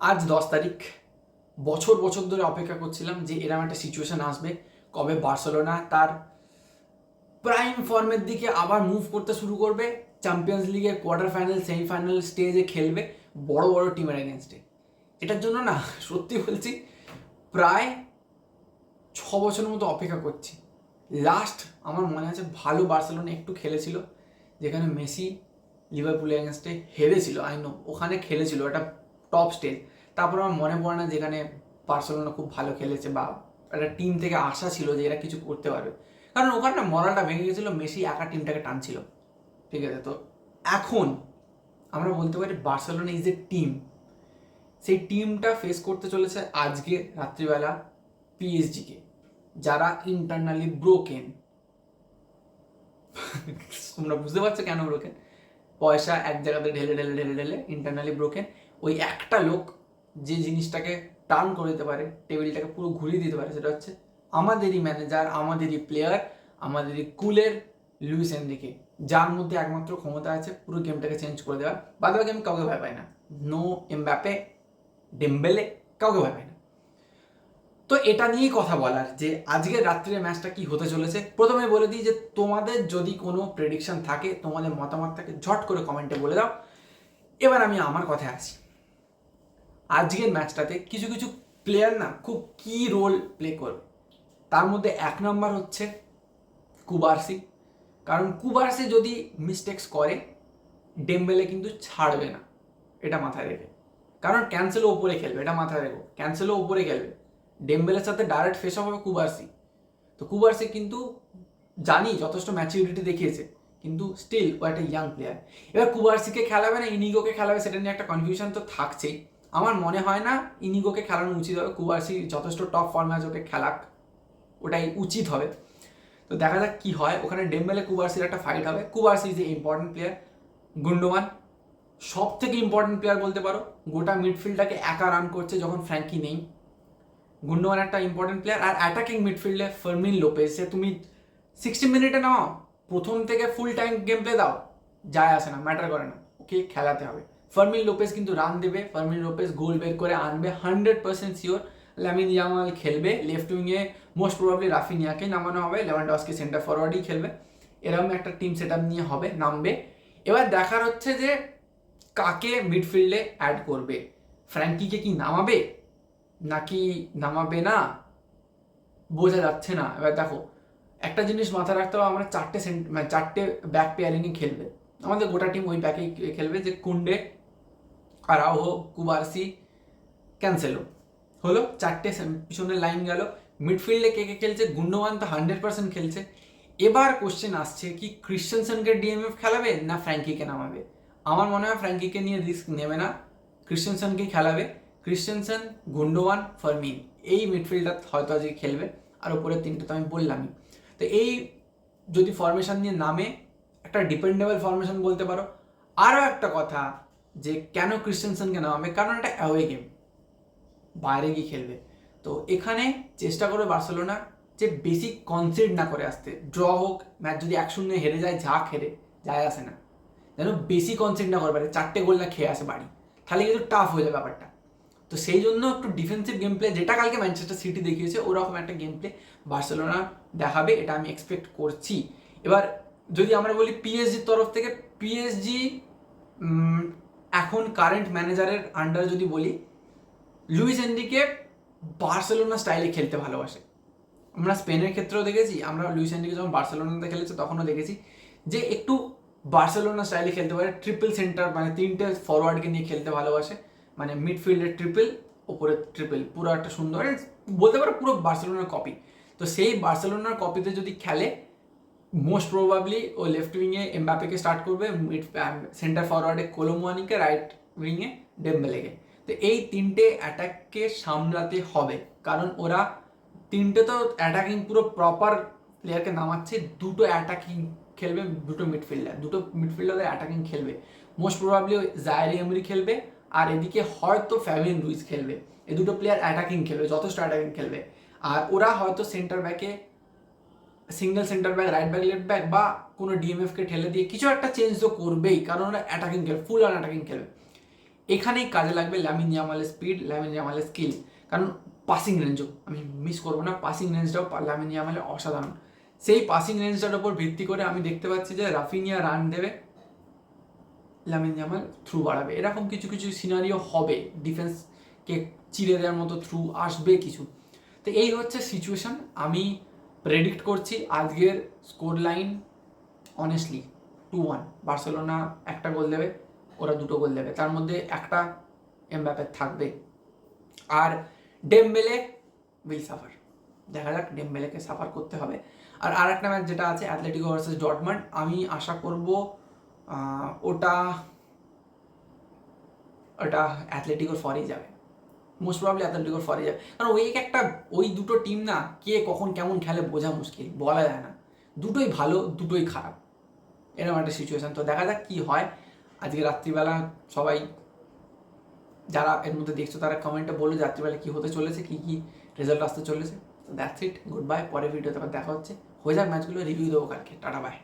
আজ দশ তারিখ। বছর বছর ধরে অপেক্ষা করছিলাম যে এরকম একটা সিচুয়েশান আসবে। কবে বার্সেলোনা তার প্রাইম ফর্মের দিকে আবার মুভ করতে শুরু করবে চ্যাম্পিয়ন্স লিগের কোয়ার্টার ফাইনাল সেমিফাইনাল স্টেজে খেলবে বড় বড় টিমের এগেনস্টে এটার জন্য না, সত্যি বলছি, প্রায় ছ বছরের মতো অপেক্ষা করছি। লাস্ট আমার মনে আছে ভালো বার্সেলোনা একটু খেলেছিল, যেখানে মেসি লিভারপুলের এগেনস্টে হেরেছিল আই নো ওখানে খেলেছিল। একটা টপ স্টেজ তারপর আমার মনে পড়ে না যেখানে বার্সেলোনা খুব ভালো খেলেছে বা একটা টিম থেকে আশা ছিল যে এরা কিছু করতে পারবে। কারণ ওখানে মরালটা ভেঙে গেছিল, মেসি একা টিমটাকে টানছিল। ঠিক আছে? তো এখন আমরা বলতে পারি বার্সেলোনা ইজ এ টিম সেই টিমটা ফেস করতে চলেছে আজকে রাত্রিবেলা পিএসজিকে যারা ইন্টারনালি ব্রোকেন তোমরা বুঝতে পারছ কেন ব্রোকেন পয়সা এক জায়গাতে ঢেলে ঢেলে ঢেলে ঢেলে ইন্টারনালি ব্রোকেন ওই একটা লোক যে জিনিসটাকে টার্ন করে দিতে পারে, টেবিলটাকে পুরো ঘুরিয়ে দিতে পারে, সেটা হচ্ছে আমাদেরই ম্যানেজার আমাদেরই প্লেয়ার আমাদেরই কুলের লুইস এনরিকে, যার মধ্যে একমাত্র ক্ষমতা আছে পুরো গেমটাকে চেঞ্জ করে দেওয়ার। বাদ বাকি আমি কাউকে ভয় পাই না। নো এমব্যাপে ডেম্বেলে কাউকে ভয় পাই না। তো এটা নিয়েই কথা বলার যে আজকের রাত্রির ম্যাচটা কি হতে চলেছে। প্রথমে বলে দিই যে তোমাদের যদি কোনো প্রেডিকশন থাকে, তোমাদের মতামত থাকে, ঝট করে কমেন্টে বলে দাও। এবার আমি আমার কথায় আসি। আজকের ম্যাচটাতে কিছু কিছু প্লেয়ার না খুব কি রোল প্লে করবে তার মধ্যে এক নম্বর হচ্ছে কুবার্সি। কারণ কুবার্সি যদি মিস্টেক্স করে ডেম্বেলে কিন্তু ছাড়বে না। এটা মাথায় রেখে। কারণ ক্যান্সেলও ওপরে খেলবে, এটা মাথায় রেখো। ক্যান্সেলও ওপরে খেলবে। ডেম্বেলের সাথে ডাইরেক্ট ফেস অফ হবে কুবার্সি তো কুবার্সি কিন্তু জানি যথেষ্ট ম্যাচিউরিটি দেখিয়েছে, কিন্তু স্টিল ও একটা ইয়াং প্লেয়ার এবার কুবার্সিকে খেলাবে না ইনিগোকে খেলাবে, সেটা নিয়ে একটা কনফিউশন তো থাকছেই। আমার মনে হয় না ইনিগোকে খেলানো উচিত হবে কুবার্সি যথেষ্ট টপ ফর্মে আছে, ওকে খেলাক। ওটাই উচিত হবে। তো দেখা যাক কী হয়, ওখানে ডেম্বেলে কুবার্সির একটা ফাইট হবে। Cubarsi is a important player Gundogan সব থেকে ইম্পর্টেন্ট প্লেয়ার বলতে পারো, গোটা মিডফিল্ডটাকে একা রান করছে যখন ফ্র্যাঙ্কি নেই। গুন্ডোয়ান একটা ইম্পর্টেন্ট প্লেয়ার আর অ্যাটাকিং মিডফিল্ডে ফার্মিন লোপেজ তুমি সিক্সটি মিনিটে নাও প্রথম থেকে ফুল টাইম গেম প্লে দাও, যায় আসে না ম্যাটার করে না, ওকে খেলাতে হবে। ফার্মিন লোপেজ কিন্তু রান দেবে ফার্মিন লোপেজ গোল বের করে আনবে hundred percent sure Lamine Yamal খেলবে লেফট উইংয়ে মোস্ট প্রবাবলি রাফিনিয়াকে নামানো হবে লেভানডস্কি সেন্টার ফরওয়ার্ডই খেলবে, এরকম একটা টিম সেট নিয়ে হবে, নামবে। এবার দেখার হচ্ছে যে কাকে মিডফিল্ডে অ্যাড করবে ফ্র্যাঙ্কিকে কি নামাবে? নাকি নামাবে না, বোঝা যাচ্ছে না। এবার দেখো, একটা জিনিস মাথায় রাখতে হবে, আমরা চারটে সেন্ট মানে চারটে ব্যাক পেয়ারিংয়ে খেলবে। আমাদের গোটা টিম ওই ব্যাকেই খেলবে যে কুন্ডে আরাওহো কুবারসি, ক্যান্সেলো। হলো চারটে পিছনের লাইন গেল। মিডফিল্ডে কে কে খেলছে? গুন্ডওয়ান তো হান্ড্রেড পার্সেন্ট খেলছে। এবার কোশ্চেন আসছে কি ক্রিশ্চিয়ানসনকে ডিএমএফ খেলাবে না ফ্র্যাঙ্কিকে নামাবে? আমার মনে হয় ফ্র্যাঙ্কিকে নিয়ে রিস্ক নেবে না। ক্রিশ্চিয়ানসনকেই খেলাবে। ক্রিশ্চিয়ানসন গুন্ডোয়ান ফার্মিন এই মিডফিল্ডার হয়তো আজকে খেলবে। আর ওপরে তিনটে তো আমি বললামই। তো এই যদি ফরমেশন নিয়ে নামে, একটা ডিপেন্ডেবল ফরমেশন বলতে পারো। আরও একটা কথা যে কেন ক্রিশ্চিয়ানসনকে নামাবে কারণ এটা অ্যাওয়ে গেম বাইরে গিয়ে খেলবে। তো এখানে চেষ্টা করবে বার্সেলোনা যে বেশি কনসিড না করে আসতে। ড্র হোক ম্যাচ যদি এক শূন্য হেরে যায় ঝাঁক হেরে যায় আসে না। যেন বেশি কনসিড না করে পারে। চারটে গোল না খেয়ে আসে বাড়ি। তাহলে কিন্তু টাফ হয়ে যাবে ব্যাপারটা। তো সেই জন্য একটু ডিফেন্সিভ গেম প্লে যেটা কালকে ম্যানচেস্টার সিটি দেখিয়েছে, ওরকম একটা গেম প্লে বার্সেলোনা দেখাবে, এটা আমি এক্সপেক্ট করছি। এবার যদি আমরা বলি পিএসজির তরফ থেকে পিএসজি এখন কারেন্ট ম্যানেজারের আন্ডার যদি বলি লুইস এন্ডিকে বার্সেলোনা স্টাইলে খেলতে ভালোবাসে। আমরা স্পেনের ক্ষেত্রেও দেখেছি, আমরা লুইস এন্ডিকে যখন বার্সেলোনাতে খেলেছে, তখনও দেখেছি যে একটু বার্সেলোনা স্টাইলে খেলতে পারে ট্রিপল সেন্টার মানে তিনটে ফরওয়ার্ডকে নিয়ে খেলতে ভালোবাসে। মানে মিডফিল্ডের ট্রিপল ওপরে ট্রিপল পুরো একটা সুন্দর মানে বলতে পারো পুরো বার্সেলোনার কপি তো সেই বার্সেলোনার কপিতে যদি খেলে মোস্ট প্রবাবলি ও লেফট উইংয়ে এমবাপেকে স্টার্ট করবে মিড সেন্টার ফরওয়ার্ডে কোলোমোয়ানিকে রাইট উইংয়ে ডেম্বেলেকে তো এই তিনটে অ্যাটাককে সামলাতে হবে। কারণ ওরা তিনটে তো অ্যাটাকিং পুরো প্রপার প্লেয়ারকে নামাচ্ছে, দুটো অ্যাটাকিং খেলবে দুটো মিডফিল্ডার দুটো মিডফিল্ডার অ্যাটাকিং খেলবে। মোস্ট প্রবাবলি জায়ারি এমরি খেলবে আর এদিকে হয়তো ফ্যাভিন রুইস খেলবে। এই দুটো প্লেয়ার অ্যাটাকিং খেলবে, যথেষ্ট অ্যাটাকিং খেলবে। আর ওরা হয়তো সেন্টার ব্যাকে single centre back right back left back বা কোনো ডিএমএফকে ঠেলে দিয়ে কিছু একটা চেঞ্জ তো করবেই, কারণ ওরা অ্যাটাকিং খেলবে ফুল অন অ্যাটাকিং খেলবে। এখানেই কাজে লাগবে ল্যামিন জামালের স্পিড ল্যামিন জামালের স্কিল কারণ পাসিং রেঞ্জও আমি মিস করব না পাসিং রেঞ্জটাও ল্যামিন জামালের অসাধারণ। সেই পাসিং রেঞ্জটার উপর ভিত্তি করে আমি দেখতে পাচ্ছি যে রাফিনিয়া রান দেবে। লামিন জামাল থ্রু বাড়াবে। এরকম কিছু কিছু সিনারিও হবে। ডিফেন্সকে চিড়ে দেওয়ার মতো থ্রু আসবে কিছু। তো এই হচ্ছে সিচুয়েশন আমি প্রেডিক্ট করছি আজকের score line honestly two one Barcelona একটা গোল দেবে, ওরা দুটো গোল দেবে। তার মধ্যে একটা এমব্যাপের থাকবে। আর ডেমবেলে উইল সাফার দেখা যাক ডেমবেলেকে সাফার করতে হবে। আর আর একটা ম্যাচ যেটা আছে অ্যাথলেটিকো ভার্সেস ডটমান্ড আমি আশা করব ওটা ওটা অ্যাথলেটিকোর ফরেই যাবে। মোস্ট প্রবলি অ্যাথলেটিকোর ফরে যাবে। কারণ ওই একটা, ওই দুটো টিম না কে কখন কেমন খেলে বোঝা মুশকিল, বলা যায় না। দুটোই ভালো, দুটোই খারাপ। এরকম একটা সিচুয়েশন তো দেখা যাক কী হয়। আজকে রাত্রিবেলা সবাই যারা এর মধ্যে দেখছ, তারা কমেন্টে বলল যে রাত্রিবেলা কী হতে চলেছে, কী কী রেজাল্ট আসতে চলেছে। দ্যাটস ইট গুড বাই পরের ভিডিওতে আবার দেখা হচ্ছে। হয়ে যাক ম্যাচগুলো রিভিউ দেবো কালকে। Tata bye